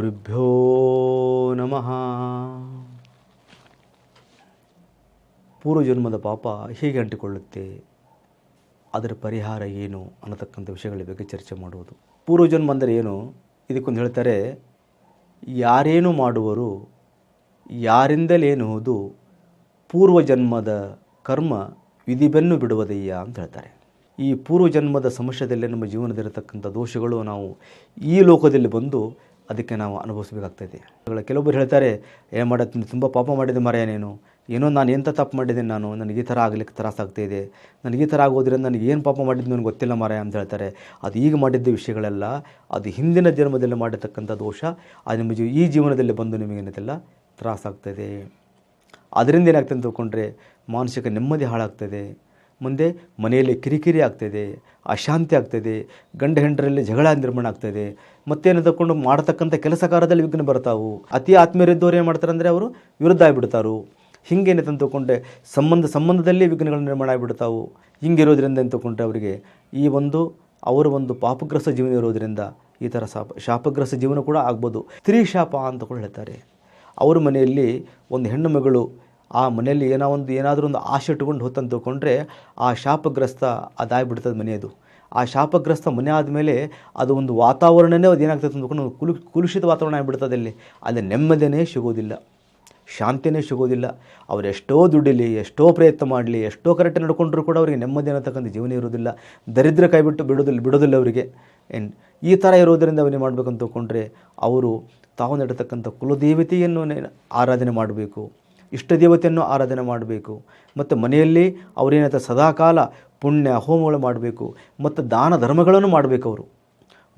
ಗುರುಭ್ಯೋ ನಮಃ. ಪೂರ್ವಜನ್ಮದ ಪಾಪ ಹೇಗೆ ಅಂಟಿಕೊಳ್ಳುತ್ತೆ? ಅದರ ಪರಿಹಾರ ಏನು? ಅನ್ನತಕ್ಕಂಥ ವಿಷಯಗಳ ಬಗ್ಗೆ ಚರ್ಚೆ ಮಾಡುವುದು. ಪೂರ್ವಜನ್ಮ ಅಂದರೆ ಏನು? ಇದಕ್ಕೊಂದು ಹೇಳ್ತಾರೆ, ಯಾರೇನು ಮಾಡುವರು, ಯಾರಿಂದಲೇನುವುದು, ಪೂರ್ವಜನ್ಮದ ಕರ್ಮ ವಿಧಿಬೆನ್ನು ಬಿಡುವುದಯ್ಯ ಅಂತ ಹೇಳ್ತಾರೆ. ಈ ಪೂರ್ವಜನ್ಮದ ಸಮಸ್ಯೆಯಲ್ಲೇ ನಮ್ಮ ಜೀವನದಲ್ಲಿರತಕ್ಕಂಥ ದೋಷಗಳು ನಾವು ಈ ಲೋಕದಲ್ಲಿ ಬಂದು ಅದಕ್ಕೆ ನಾವು ಅನುಭವಿಸ್ಬೇಕಾಗ್ತದೆ ಇವಾಗ ಕೆಲವೊಬ್ಬರು ಹೇಳ್ತಾರೆ ಏನು ಮಾಡೋದು ತುಂಬ ಪಾಪ ಮಾಡಿದೆ ಮರೆಯ ನೀನು. ಏನೋ ನಾನು ಎಂಥ ತಪ್ಪು ಮಾಡಿದ್ದೀನಿ ನಾನು. ನನಗೆ ಈ ಥರ ಆಗಲಿಕ್ಕೆ ತ್ರಾಸಾಗ್ತಾ ಇದೆ. ನನಗೆ ಈ ಥರ ಆಗೋದ್ರಿಂದ ನನಗೆ ಏನು ಪಾಪ ಮಾಡಿದ್ದು ನನಗೆ ಗೊತ್ತಿಲ್ಲ ಮರ ಅಂತ ಹೇಳ್ತಾರೆ. ಅದು ಈಗ ಮಾಡಿದ್ದ ವಿಷಯಗಳೆಲ್ಲ, ಅದು ಹಿಂದಿನ ಜನ್ಮದಲ್ಲಿ ಮಾಡಿರ್ತಕ್ಕಂಥ ದೋಷ, ಅದು ಜೀವ ಈ ಜೀವನದಲ್ಲಿ ಬಂದು ನಿಮಗೇನಿದೆಲ್ಲ ತ್ರಾಸಾಗ್ತದೆ ಅದರಿಂದ ಏನಾಗ್ತದೆ ಅಂತ ತಿಳ್ಕೊಂಡ್ರೆ ಮಾನಸಿಕ ನೆಮ್ಮದಿ ಹಾಳಾಗ್ತದೆ. ಮುಂದೆ ಮನೆಯಲ್ಲಿ ಕಿರಿಕಿರಿ ಆಗ್ತದೆ, ಅಶಾಂತಿ ಆಗ್ತದೆ, ಗಂಡ ಹೆಂಡರಲ್ಲಿ ಜಗಳ ನಿರ್ಮಾಣ ಆಗ್ತದೆ ಮತ್ತೇನು ತಗೊಂಡು ಮಾಡತಕ್ಕಂಥ ಕೆಲಸ ಕಾರ್ಯದಲ್ಲಿ ವಿಘ್ನ ಬರ್ತಾವು. ಅತಿ ಆತ್ಮೀಯರಿದ್ದವ್ರು ಏನು ಮಾಡ್ತಾರೆ ಅಂದರೆ ಅವರು ವಿರುದ್ಧ ಆಗಿಬಿಡ್ತಾರು. ಹಿಂಗೇನೆ ತಗೊಂಡೆ ಸಂಬಂಧ ಸಂಬಂಧದಲ್ಲಿ ವಿಘ್ನಗಳು ನಿರ್ಮಾಣ ಆಗಿಬಿಡ್ತಾವು. ಹಿಂಗಿರೋದ್ರಿಂದ ಏನು ತಗೊಂಡ್ರೆ ಅವರಿಗೆ? ಈ ಒಂದು, ಅವರ ಒಂದು ಪಾಪಗ್ರಸ್ತ ಜೀವನ ಇರೋದರಿಂದ ಈ ಥರ ಶಾಪ, ಶಾಪಗ್ರಸ್ತ ಜೀವನ ಕೂಡ ಆಗ್ಬೋದು. ಸ್ತ್ರೀ ಶಾಪ ಅಂತ ಕೂಡ ಹೇಳ್ತಾರೆ. ಅವ್ರ ಮನೆಯಲ್ಲಿ ಒಂದು ಹೆಣ್ಣು ಮಗಳು ಆ ಮನೆಯಲ್ಲಿ ಏನೋ ಒಂದು ಏನಾದರೂ ಒಂದು ಆಸೆ ಇಟ್ಕೊಂಡು ಹೊತ್ತಂತ ತಿಳ್ಕೊಂಡ್ರೆ ಆ ಶಾಪಗ್ರಸ್ತ ಅದಾಗ್ಬಿಡ್ತದೆ ಮನೆಯದು ಆ ಶಾಪಗ್ರಸ್ತ ಮನೆ ಆದಮೇಲೆ ಅದು ಒಂದು ವಾತಾವರಣನೇ ಅದು ಏನಾಗ್ತದೆ ಅಂದ್ಕೊಂಡು ಕುಲು ಕುಲುಷಿತ ವಾತಾವರಣ ಆಗಿಬಿಡ್ತದೆ ಅಲ್ಲಿ. ಅಲ್ಲಿ ನೆಮ್ಮದಿನೇ ಸಿಗೋದಿಲ್ಲ. ಶಾಂತಿನೇ ಸಿಗೋದಿಲ್ಲ. ಅವರು ಎಷ್ಟೋ ದುಡ್ಡಿಲಿ, ಎಷ್ಟೋ ಪ್ರಯತ್ನ ಮಾಡಲಿ, ಎಷ್ಟೋ ಕರೆಕ್ಟ್ ನಡ್ಕೊಂಡ್ರೂ ಕೂಡ ಅವರಿಗೆ ನೆಮ್ಮದಿ ಅನ್ನತಕ್ಕಂಥ ಜೀವನ ಇರೋದಿಲ್ಲ. ದರಿದ್ರ ಕೈಬಿಟ್ಟು ಬಿಡೋದಿಲ್ಲ ಬಿಡೋದಿಲ್ಲ ಅವರಿಗೆ. ಏನು ಈ ಥರ ಇರೋದರಿಂದ ಅವನೇ ಮಾಡಬೇಕಂತ ತಿಳ್ಕೊಂಡ್ರೆ, ಅವರು ತಾವು ನಡತಕ್ಕಂಥ ಕುಲದೇವತೆಯನ್ನು ಆರಾಧನೆ ಮಾಡಬೇಕು. ಇಷ್ಟ ದೇವತೆಯನ್ನು ಆರಾಧನೆ ಮಾಡಬೇಕು. ಮತ್ತು ಮನೆಯಲ್ಲಿ ಅವರೇನಂತ ಸದಾಕಾಲ ಪುಣ್ಯ, ಹೋಮಗಳು ಮಾಡಬೇಕು. ಮತ್ತು ದಾನ ಧರ್ಮಗಳನ್ನು ಮಾಡಬೇಕು ಅವರು.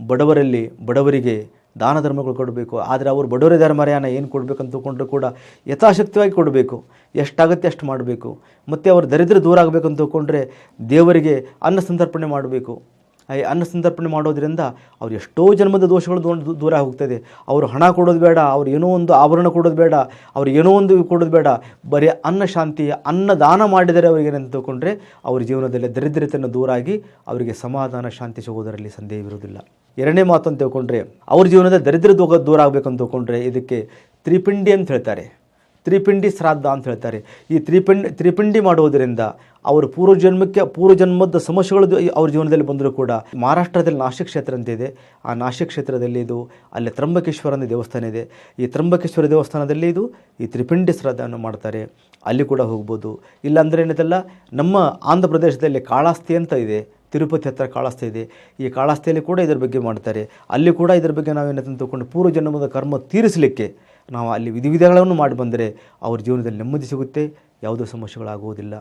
ಬಡವರಲ್ಲಿ ಬಡವರಿಗೆ ದಾನ ಧರ್ಮಗಳು ಕೊಡಬೇಕು. ಆದರೆ ಅವರು ಬಡವರ ಧರ್ಮರ್ಯಾನ ಏನು ಕೊಡಬೇಕಂತ ತಿಳ್ಕೊಂಡ್ರು ಕೂಡ ಯಥಾಶಕ್ತಿಯಾಗಿ ಕೊಡಬೇಕು. ಎಷ್ಟಾಗುತ್ತೆ ಅಷ್ಟು ಮಾಡಬೇಕು. ಮತ್ತು ಅವರು ದರಿದ್ರ ದೂರ ಆಗಬೇಕಂತ ತಿಳ್ಕೊಂಡ್ರೆ ದೇವರಿಗೆ ಅನ್ನ ಸಂತರ್ಪಣೆ ಮಾಡಬೇಕು. ಅನ್ನ ಸಂತರ್ಪಣೆ ಮಾಡೋದ್ರಿಂದ ಅವ್ರು ಎಷ್ಟೋ ಜನ್ಮದ ದೋಷಗಳು ದೂರ ಹೋಗ್ತದೆ. ಅವರು ಹಣ ಕೊಡೋದು ಬೇಡ, ಅವ್ರು ಏನೋ ಒಂದು ಆಭರಣ ಕೊಡೋದು ಬೇಡ, ಅವ್ರು ಏನೋ ಒಂದು ಕೊಡೋದು ಬೇಡ. ಬರೀ ಅನ್ನ ಶಾಂತಿ, ಅನ್ನ ದಾನ ಮಾಡಿದರೆ ಅವರಿಗೆ ತಿಳ್ಕೊಂಡ್ರೆ ಅವ್ರ ಜೀವನದಲ್ಲಿ ದರಿದ್ರತೆಯನ್ನು ದೂರಾಗಿ ಅವರಿಗೆ ಸಮಾಧಾನ, ಶಾಂತಿ ಸಿಗೋದರಲ್ಲಿ ಸಂದೇಹವಿರುವುದಿಲ್ಲ ಎರಡನೇ ಮಾತು ಅಂತ ತಿಳ್ಕೊಂಡ್ರೆ, ಅವ್ರ ಜೀವನದ ದರಿದ್ರ ದೂರ ದೂರ ಆಗಬೇಕಂತ ತಿಳ್ಕೊಂಡ್ರೆ ಇದಕ್ಕೆ ತ್ರಿಪಿಂಡಿ ಅಂತ ಹೇಳ್ತಾರೆ. ತ್ರಿಪಿಂಡಿ ಶ್ರಾದ್ದ ಅಂತ ಹೇಳ್ತಾರೆ. ಈ ತ್ರಿಪಿಂಡಿ ತ್ರಿಪಿಂಡಿ ಮಾಡುವುದರಿಂದ ಅವರು ಪೂರ್ವಜನ್ಮಕ್ಕೆ, ಪೂರ್ವಜನ್ಮದ ಸಮಸ್ಯೆಗಳು ಅವ್ರ ಜೀವನದಲ್ಲಿ ಬಂದರೂ ಕೂಡ ಮಹಾರಾಷ್ಟ್ರದಲ್ಲಿ ನಾಶಿಕ್ ಕ್ಷೇತ್ರ ಅಂತ ಇದೆ. ಆ ನಾಶಿಕ್ ಕ್ಷೇತ್ರದಲ್ಲಿ ಇದು ಅಲ್ಲಿ ತ್ರಂಬಕೇಶ್ವರ ಅನ್ನೋ ದೇವಸ್ಥಾನ ಇದೆ. ಈ ತ್ರಂಬಕೇಶ್ವರ ದೇವಸ್ಥಾನದಲ್ಲಿ ಇದು ಈ ತ್ರಿಪಿಂಡಿ ಶ್ರಾದ್ದವನ್ನು ಮಾಡ್ತಾರೆ. ಅಲ್ಲಿ ಕೂಡ ಹೋಗ್ಬೋದು. ಇಲ್ಲಾಂದರೆ ಏನಿದೆಲ್ಲ ನಮ್ಮ ಆಂಧ್ರ ಪ್ರದೇಶದಲ್ಲಿ ಕಾಳಾಸ್ತಿ ಅಂತ ಇದೆ. ತಿರುಪತಿ ಹತ್ತಿರ ಕಾಳಾಸ್ತಿ ಇದೆ. ಈ ಕಾಳಾಸ್ತಿಯಲ್ಲಿ ಕೂಡ ಇದರ ಬಗ್ಗೆ ಮಾಡ್ತಾರೆ. ಅಲ್ಲಿ ಕೂಡ ಇದರ ಬಗ್ಗೆ ನಾವೇನಂತ ತಿಳ್ಕೊಂಡು ಪೂರ್ವ ಜನ್ಮದ ಕರ್ಮ ತೀರಿಸಲಿಕ್ಕೆ ನಾವು ಅಲ್ಲಿ ವಿಧಿವಿಧಗಳನ್ನು ಮಾಡಿ ಬಂದರೆ ಅವ್ರ ಜೀವನದಲ್ಲಿ ನೆಮ್ಮದಿ ಸಿಗುತ್ತೆ, ಯಾವುದೋ ಸಮಸ್ಯೆಗಳಾಗುವುದಿಲ್ಲ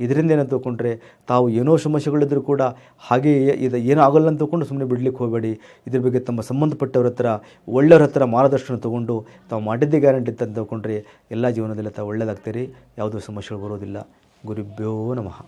ಇದರಿಂದ ಏನಂತ ತಿಳ್ಕೊಂಡ್ರೆ, ತಾವು ಏನೋ ಸಮಸ್ಯೆಗಳಿದ್ದರೂ ಕೂಡ ಹಾಗೆ ಇದು ಏನೂ ಆಗಲ್ಲ ಅಂತ ತಗೊಂಡು ಸುಮ್ಮನೆ ಬಿಡಲಿಕ್ಕೆ ಹೋಗಬೇಡಿ. ಇದ್ರ ಬಗ್ಗೆ ತಮ್ಮ ಸಂಬಂಧಪಟ್ಟವ್ರ ಹತ್ರ, ಒಳ್ಳೆಯವ್ರ ಹತ್ರ ಮಾರ್ಗದರ್ಶನ ತಗೊಂಡು ತಾವು ಮಾಡಿದ್ದೇ ಗ್ಯಾರಂಟಿ ಅಂತ ತಿಳ್ಕೊಂಡ್ರೆ ಎಲ್ಲ ಜೀವನದಲ್ಲಿ ತಾವು ಒಳ್ಳೆಯದಾಗ್ತೀರಿ ಯಾವುದೋ ಸಮಸ್ಯೆಗಳು ಬರೋದಿಲ್ಲ. ಗುರುಭ್ಯೋ ನಮಃ.